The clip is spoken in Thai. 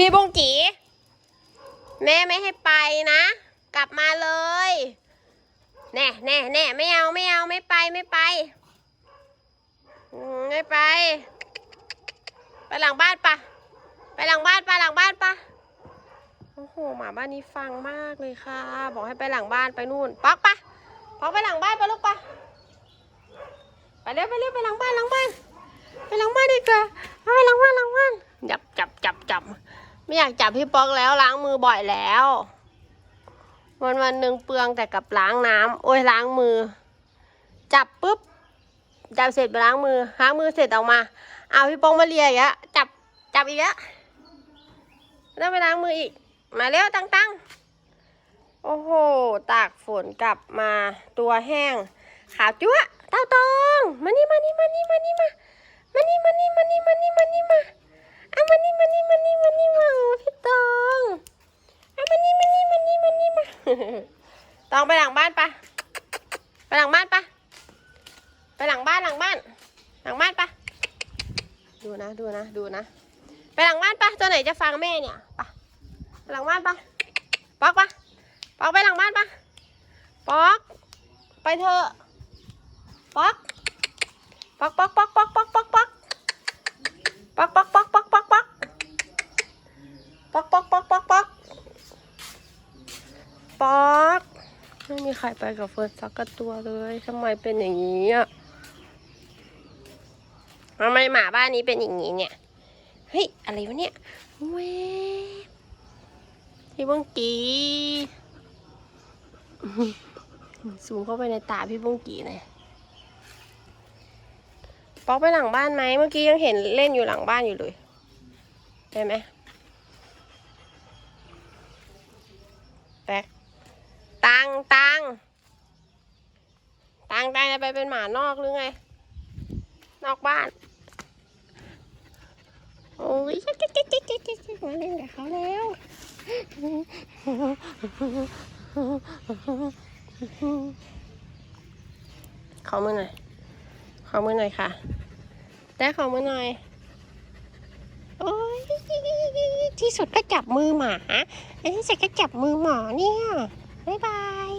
พี่บงกีแม่ไม่ให้ไปนะ กลับมาเลย แน่แน่แน่ไม่เอาไม่เอาไม่ไปไม่ไป ไม่ไป ไปหลังบ้านปะไปหลังบ้านปะหลังบ้านปะโอ้โหหมาบ้านนี้ฟังมากเลยค่ะ บอกให้ไปหลังบ้านไปนู่นป๊อกปะป๊อกไปหลังบ้านไปลูกปะไปเร็วไปเร็วไปหลังบ้านหลังบ้าน ไปหลังบ้านดีกว่าไปหลังบ้านหลังบ้านจับจับจับจับ ไม่อยากจับพี่ป๊อกแล้วล้างมือบ่อยแล้ว วันวันหนึ่งเปลืองแต่กับล้างน้ำโอ้ยล้างมือ จับปุ๊บจับเสร็จไปล้างมือล้างมือเสร็จออกมาเอาพี่ป๊อกมาเลียอีกแล้วจับจับอีกแล้วแล้วไปล้างมืออีก มาเร็วตั้งตั้งโอ้โหตากฝนกลับมาตัวแห้งขาวจั๊วะเต้าตองมานี่มานี่มานี่มานี่มา มานี่มานี่มานี่มานี่มานี่มาอะมานี่มานี่มานี่มานี่มาโอ้พี่ตองอะมานี่มานี่มานี่มานี่มา ต้องไปหลังบ้านปะไปหลังบ้านปะไปหลังบ้านหลังบ้าน หลังบ้านปะดูนะดูนะดูนะ ไปหลังบ้านปะตัวไหนจะฟังแม่เนี่ยปะไปหลังบ้านปะป๊อกปะป๊อกไปหลังบ้านปะป๊อก ไปเถอะปอกป๊อกป๊อกป๊อกป๊อกป๊อกป๊อก ป๊อกไม่มีใครไปกับเฟิร์สสักกระตัวเลยทำไมเป็นอย่างนี้อะทำไมหมาบ้านนี้เป็นอย่างนี้เนี่ย เฮ้ย อะไรวะเนี่ยเว้พี่บงกีสูงเข้าไปในตาพี่บงกีเลยป๊อกไปหลังบ้านไหมเมื่อกี้ยังเห็นเล่นอยู่หลังบ้านอยู่เลยได้ไหมแป๊กตังตัง ตังตังจะไปเป็นหมานอกหรือไง นอกบ้าน โอ้ยจ๊กจ๊กจ๊กจ๊กจ๊กจ๊กมาเล่นกับเขาแล้วขอมือหน่อยขอมือหน่อยค่ะแต่ขอมือหน่อยโอ้ยที่สุดก็จับมือหมาไอ้ที่สุดก็จับมือหมอเนี่ย บ๊ายบาย